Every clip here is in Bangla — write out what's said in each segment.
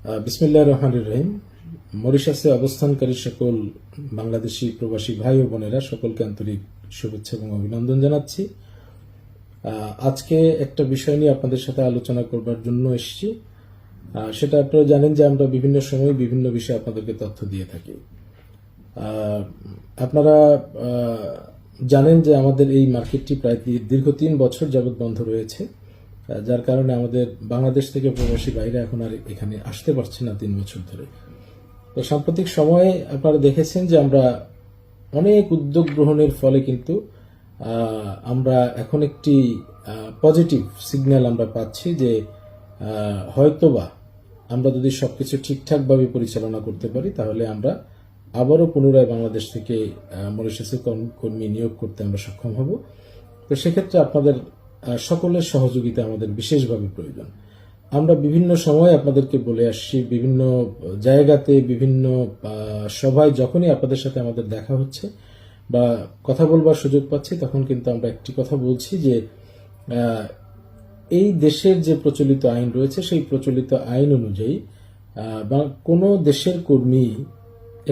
আহ, বিসমিল্লাহ রহমান রহিম। মরিশাসে অবস্থানকারী সকল বাংলাদেশি প্রবাসী ভাই ও বোনেরা সকলকে আন্তরিক শুভেচ্ছা এবং অভিনন্দন জানাচ্ছি। আজকে একটা বিষয় নিয়ে আপনাদের সাথে আলোচনা করবার জন্য এসেছি। সেটা আপনারা জানেন যে আমরা বিভিন্ন সময় বিভিন্ন বিষয়ে আপনাদেরকে তথ্য দিয়ে থাকি। আপনারা জানেন যে আমাদের এই মার্কেটটি প্রায় দীর্ঘ তিন বছর যাবৎ বন্ধ রয়েছে। যার কারণে আমাদের বাংলাদেশ থেকে প্রবাসী বাইরে এখন আর এখানে আসতে পারছে না তিন বছর ধরে। তো সাম্প্রতিক সময়ে আপনারা দেখেছেন যে আমরা অনেক উদ্যোগ গ্রহণের ফলে কিন্তু আমরা এখন একটি পজিটিভ সিগন্যাল আমরা পাচ্ছি যে হয়তোবা আমরা যদি সবকিছু ঠিকঠাকভাবে পরিচালনা করতে পারি, তাহলে আমরা আবারও পুনরায় বাংলাদেশ থেকে মরিশাসে কর্মী নিয়োগ করতে আমরা সক্ষম হব। তো সেক্ষেত্রে আপনাদের সকলের সহযোগিতা আমাদের বিশেষভাবে প্রয়োজন। আমরা বিভিন্ন সময় আপনাদেরকে বলে আসছি, বিভিন্ন জায়গাতে, বিভিন্ন সভায় যখনই আপনাদের সাথে আমাদের দেখা হচ্ছে বা কথা বলবার সুযোগ পাচ্ছি, তখন কিন্তু আমরা একটি কথা বলছি যে এই দেশের যে প্রচলিত আইন রয়েছে, সেই প্রচলিত আইন অনুযায়ী বা কোনো দেশের কর্মী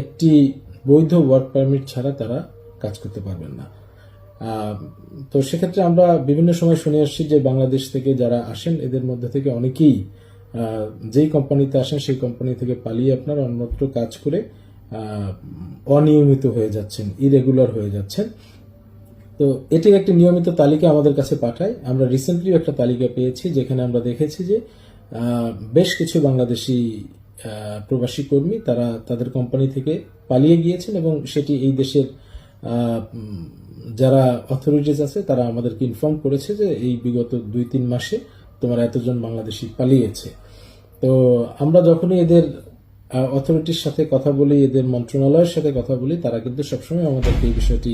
একটি বৈধ ওয়ার্ক পারমিট ছাড়া তারা কাজ করতে পারবেন না। তো সেক্ষেত্রে আমরা বিভিন্ন সময় শুনে আসছি যে বাংলাদেশ থেকে যারা আসেন, এদের মধ্যে থেকে অনেকেই যেই কোম্পানিতে আসেন, সেই কোম্পানি থেকে পালিয়ে আপনার অন্যত্র কাজ করে অনিয়মিত হয়ে যাচ্ছেন ইরেগুলার হয়ে যাচ্ছেন। তো এটির একটি নিয়মিত তালিকা আমাদের কাছে পাঠায়। আমরা রিসেন্টলি একটা তালিকা পেয়েছি, যেখানে আমরা দেখেছি যে বেশ কিছু বাংলাদেশি প্রবাসী কর্মী তারা তাদের কোম্পানি থেকে পালিয়ে গিয়েছেন এবং সেটি এই দেশের যারা অথরিটিস আছে, তারা আমাদেরকে ইনফর্ম করেছে যে এই বিগত দুই তিন মাসে তোমার এতজন বাংলাদেশি পালিয়েছে। তো আমরা যখনই এদের অথরিটির সাথে কথা বলি, এদের মন্ত্রণালয়ের সাথে কথা বলি, তারা কিন্তু সবসময় আমাদেরকে এই বিষয়টি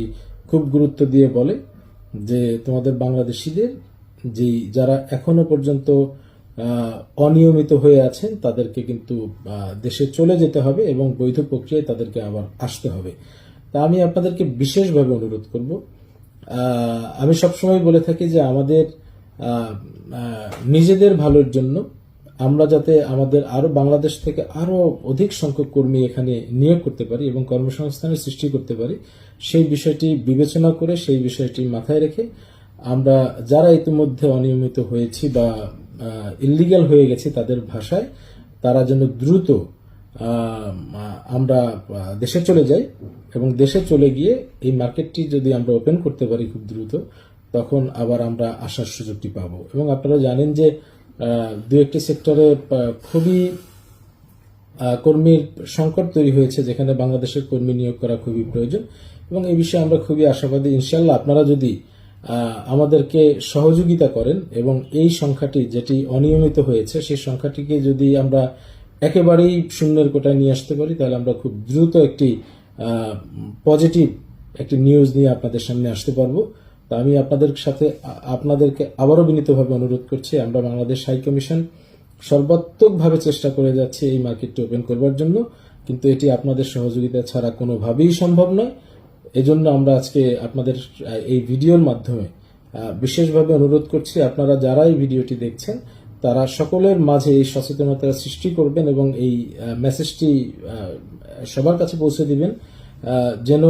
খুব গুরুত্ব দিয়ে বলে যে তোমাদের বাংলাদেশিদের যে যারা এখনও পর্যন্ত অনিয়মিত হয়ে আছেন, তাদেরকে কিন্তু দেশে চলে যেতে হবে এবং বৈধ প্রক্রিয়ায় তাদেরকে আবার আসতে হবে। তা আমি আপনাদেরকে বিশেষভাবে অনুরোধ করব। আমি সবসময় বলে থাকি যে আমাদের নিজেদের ভালোর জন্য আমরা যাতে আমাদের আরও বাংলাদেশ থেকে আরও অধিক সংখ্যক কর্মী এখানে নিয়োগ করতে পারি এবং কর্মসংস্থানের সৃষ্টি করতে পারি, সেই বিষয়টি বিবেচনা করে, সেই বিষয়টি মাথায় রেখে আমরা যারা ইতিমধ্যে অনিয়মিত হয়েছি বা ইলিগাল হয়ে গেছি তাদের ভাষায় তারা যেন দ্রুত আমরা দেশে চলে যাই। এবং দেশে চলে গিয়ে এই মার্কেটটি যদি আমরা ওপেন করতে পারি খুব দ্রুত, তখন আবার আমরা আসার সুযোগটি পাবো। এবং আপনারা জানেন যে দু একটি সেক্টরে খুবই কর্মীর সংকট তৈরি হয়েছে, যেখানে বাংলাদেশের কর্মী নিয়োগ করা খুবই প্রয়োজন। এবং এই বিষয়ে আমরা খুবই আশাবাদী। ইনশাল্লাহ আপনারা যদি আমাদেরকে সহযোগিতা করেন এবং এই সংখ্যাটি যেটি অনিয়মিত হয়েছে, সেই সংখ্যাটিকে যদি আমরা একেবারেই শূন্যের কোটায় নিয়ে আসতে পারি, তাহলে আমরা খুব দ্রুত একটি পজিটিভ একটি নিউজ নিয়ে আপনাদের সামনে আসতে পারব। তা আমি আপনাদের সাথে, আপনাদেরকে আবারও বিনীতভাবে অনুরোধ করছি, আমরা বাংলাদেশ হাই কমিশন সর্বাত্মকভাবে চেষ্টা করে যাচ্ছি এই মার্কেটটি ওপেন করবার জন্য, কিন্তু এটি আপনাদের সহযোগিতা ছাড়া কোনোভাবেই সম্ভব নয়। এজন্য আমরা আজকে আপনাদের, এই ভিডিওর মাধ্যমে বিশেষভাবে অনুরোধ করছি, আপনারা যারা এই ভিডিওটি দেখছেন তারা সকলের মাঝে এই সচেতনতা সৃষ্টি করবেন এবং এই মেসেজটি সবার কাছে পৌঁছে দিবেন। যেন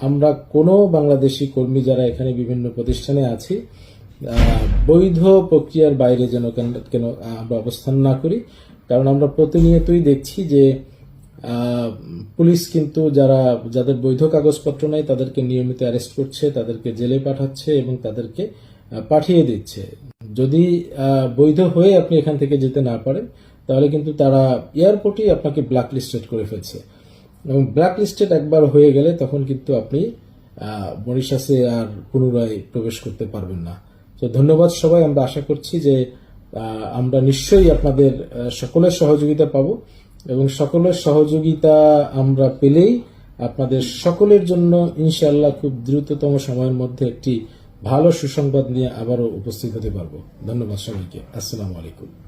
আমরা কোনো বাংলাদেশি কর্মী যারা এখানে বিভিন্ন প্রতিষ্ঠানে আছি বৈধ প্রক্রিয়ার বাইরে যেন কেন- আমরা অবস্থান না করি। কারণ আমরা প্রতিনিয়তই দেখছি যে পুলিশ কিন্তু যারা, যাদের বৈধ কাগজপত্র নাই, তাদেরকে নিয়মিত অ্যারেস্ট করছে, তাদেরকে জেলে পাঠাচ্ছে এবং তাদেরকে পাঠিয়ে দিচ্ছে। যদি বৈধ হয়ে আপনি এখান থেকে যেতে না পারেন, তাহলে কিন্তু তারা এয়ারপোর্টেই আপনাকে ব্ল্যাক লিস্টেড করে ফেলছে। এবং ব্ল্যাক লিস্টেড একবার হয়ে গেলে তখন কিন্তু আপনি মরিশাসে আর পুনরায় প্রবেশ করতে পারবেন না। তো ধন্যবাদ সবাই, আমরা আশা করছি যে আমরা নিশ্চয়ই আপনাদের সকলের সহযোগিতা পাবো। এবং সকলের সহযোগিতা আমরা পেলেই আপনাদের সকলের জন্য ইনশাল্লাহ খুব দ্রুততম সময়ের মধ্যে একটি ভালো সুসংবাদ নিয়ে আবারও উপস্থিত হতে পারব। ধন্যবাদ সবাইকে। আসসালামু আলাইকুম।